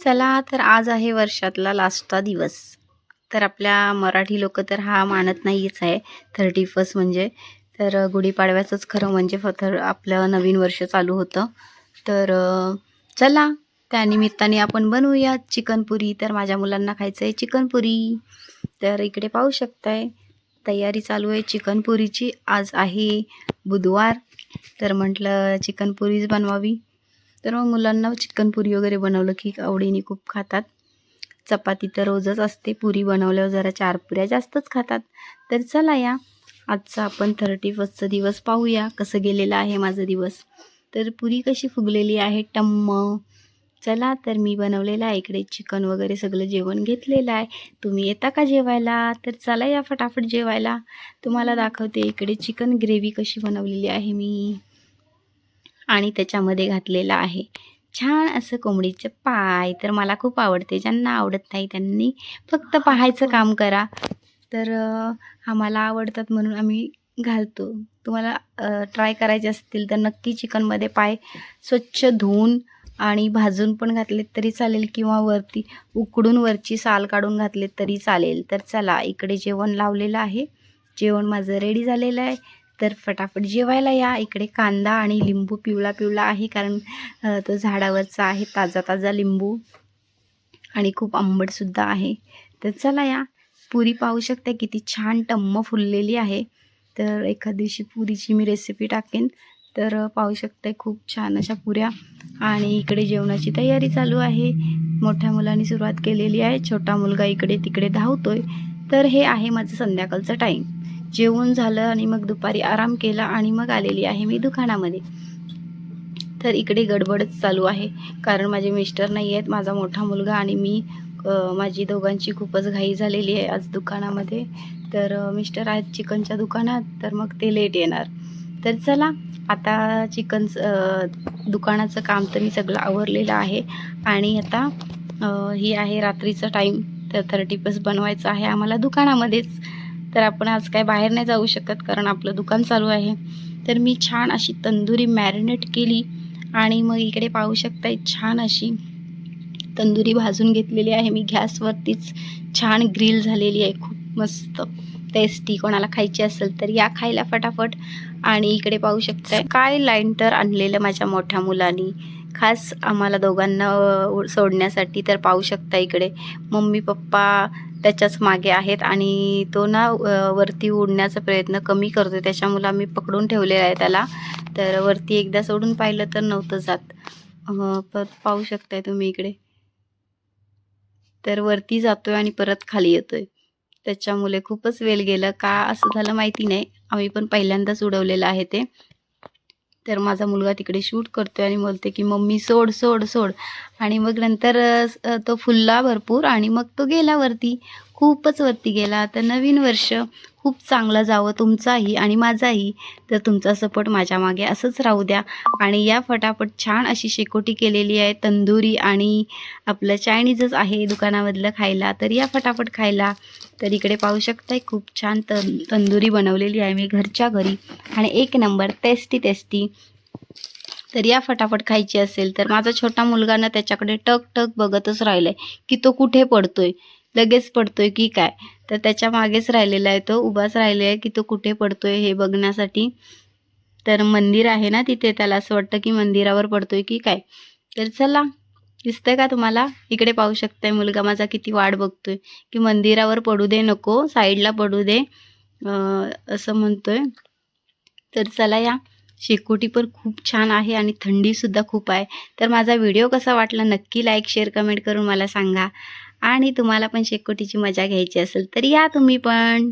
चला तर आज आहे वर्षातला लास्टचा दिवस. तर आपल्या मराठी लोक तर हा मानत नाहीच आहे. थर्टी फर्स्ट म्हणजे. तर गुढीपाडव्याचंच खरं म्हणजे फथर आपलं नवीन वर्ष चालू होतं. तर चला त्यानिमित्ताने आपण बनवूया चिकनपुरी तर माझ्या मुलांना खायचं आहे चिकनपुरी तर इकडे पाहू शकताय तयारी चालू आहे चिकनपुरीची आज आहे बुधवार. तर म्हटलं चिकनपुरीच बनवावी. तर मग मुलांना चिकनपुरी वगैरे बनवलं की आवडीने खूप खातात. चपाती तर रोजच असते पुरी बनवल्यावर जरा चार पुऱ्या जास्तच खातात. तर चला या आजचा आपण थर्टी फर्स्टचा दिवस पाहूया कसं गेलेलं आहे माझा दिवस. तर पुरी कशी फुगलेली आहे टम्म. चला तर मी बनवलेलं आहे इकडे चिकन वगैरे सगळं जेवण घेतलेलं आहे. तुम्ही येता का जेवायला? तर चला या फटाफट जेवायला. तुम्हाला दाखवते इकडे चिकन ग्रेव्ही कशी बनवलेली आहे मी. आणि त्याच्यामध्ये घातलेलं आहे. छान असं कोंबडीचं पाय तर मला खूप आवडते. ज्यांना आवडत नाही त्यांनी फक्त पाहायचं काम करा. तर आम्हाला आवडतात म्हणून आम्ही घालतो. तुम्हाला ट्राय करायचे असतील तर नक्की चिकनमध्ये पाय स्वच्छ धुवून आणि भाजून पण घातलेत तरी चालेल किंवा वरती उकडून वरची साल काढून घातलेत तरी चालेल. तर चला इकडे जेवण लावलेलं आहे. जेवण माझं रेडी झालेलं आहे. तर फटाफट जेवायला या. इकडे कांदा आणि लिंबू पिवळा पिवळा आहे कारण तो झाडावरचा आहे ताजा ताजा लिंबू. आणि खूप आंबटसुद्धा आहे. तर चला या. पुरी पाहू शकता किती छान टम्म फुललेली आहे. तर एका दिवशी पुरीची मी रेसिपी टाकेन. तर पाहू शकते खूप छान अशा पुऱ्या. आणि इकडे जेवणाची तयारी चालू आहे. मोठ्या मुलांनी सुरुवात केलेली आहे. छोटा मुलगा इकडे तिकडे धावतोय. तर हे आहे माझं संध्याकाळचं टाईम जेवण झालं आणि मग दुपारी आराम केला आणि मग आलेली आहे मी दुकानामध्ये. तर इकडे गडबडच चालू आहे. कारण माझे मिस्टर नाही आहेत माझा मोठा मुलगा आणि मी माझी दोघांची खूपच घाई झालेली आहे आज दुकानामध्ये. तर मिस्टर आहेत चिकनच्या दुकानात तर मग ते लेट येणार. तर चला आता चिकनचं दुकानाचं काम तर मी सगळं आवरलेलं आहे. आणि आता ही आहे रात्रीचा टाईम तर थर्टी प्लस बनवायचं आहे आम्हाला दुकानामध्येच. तर आपण आज काय बाहेर नाही जाऊ शकत कारण आपलं दुकान चालू आहे. तर मी छान अशी तंदुरी मॅरिनेट केली आणि मग इकडे पाहू शकताय छान अशी तंदुरी भाजून घेतलेली आहे. मी गॅसवरतीच छान ग्रिल झालेली आहे. खूप मस्त टेस्टी कोणाला खायची असेल तर या खायला फटाफट. आणि इकडे पाहू शकताय. काय लाईंटर आणलेलं माझ्या मोठ्या मुलांनी. खास आम्हाला दोघांना सोडण्यासाठी तर पाहू शकता इकडे. मम्मी पप्पा त्याच्याच मागे आहेत आणि तो ना वरती उडण्याचा प्रयत्न कमी करतो त्याच्यामुळे आम्ही पकडून ठेवलेला आहे त्याला. तर वरती एकदा सोडून पाहिलं तर नव्हतं जात. परत पाहू शकताय तुम्ही इकडे. तर वरती जातोय आणि परत खाली येतोय. त्याच्यामुळे खूपच वेळ गेलं. का असं झालं माहिती नाही. आम्ही पण पहिल्यांदाच उडवलेलं आहे ते. तर माझा मुलगा तिकडे शूट करतोय आणि बोलते की मम्मी सोड सोड सोड. आणि मग नंतर तो फुलला भरपूर आणि मग तो गेला वरती खूपच वरती गेला. तर नवीन वर्ष खूप चांगलं जावं तुमचाही आणि माझाही. तर तुमचा सपोर्ट माझ्या मागे असंच राहू द्या. आणि या फटाफट छान अशी शेकोटी केलेली आहे तंदुरी आणि आपलं चायनीजच आहे दुकानामधलं खायला. तर या फटाफट खायला. तर इकडे पाहू शकताय खूप छान तं तंदुरी बनवलेली आहे मी घरच्या घरी. आणि एक नंबर टेस्टी टेस्टी तर या फटाफट खायची असेल तर माझा छोटा मुलगा ना त्याच्याकडे टक टक बघतच राहिलाय की तो कुठे पडतोय लगेच पडतोय की काय? तर त्याच्या मागेच राहिलेला आहे तो उभाच राहिलेला आहे की तो कुठे पडतोय हे बघण्यासाठी. तर मंदिर आहे ना तिथे त्याला असं वाटतं की मंदिरावर पडतोय की काय? तर चला दिसतंय का तुम्हाला? इकडे पाहू शकताय मुलगा माझा किती वाट बघतोय. की मंदिरावर पडू दे नको साईडला पडू दे असं म्हणतोय. तर चला या. शेकोटी पण खूप छान आहे आणि थंडीसुद्धा खूप आहे. तर माझा व्हिडिओ कसा वाटला नक्की लाईक शेअर कमेंट करून मला सांगा. आणि तुम्हाला पण शेकोटीची मजा घ्यायची असेल तर या तुम्ही पण.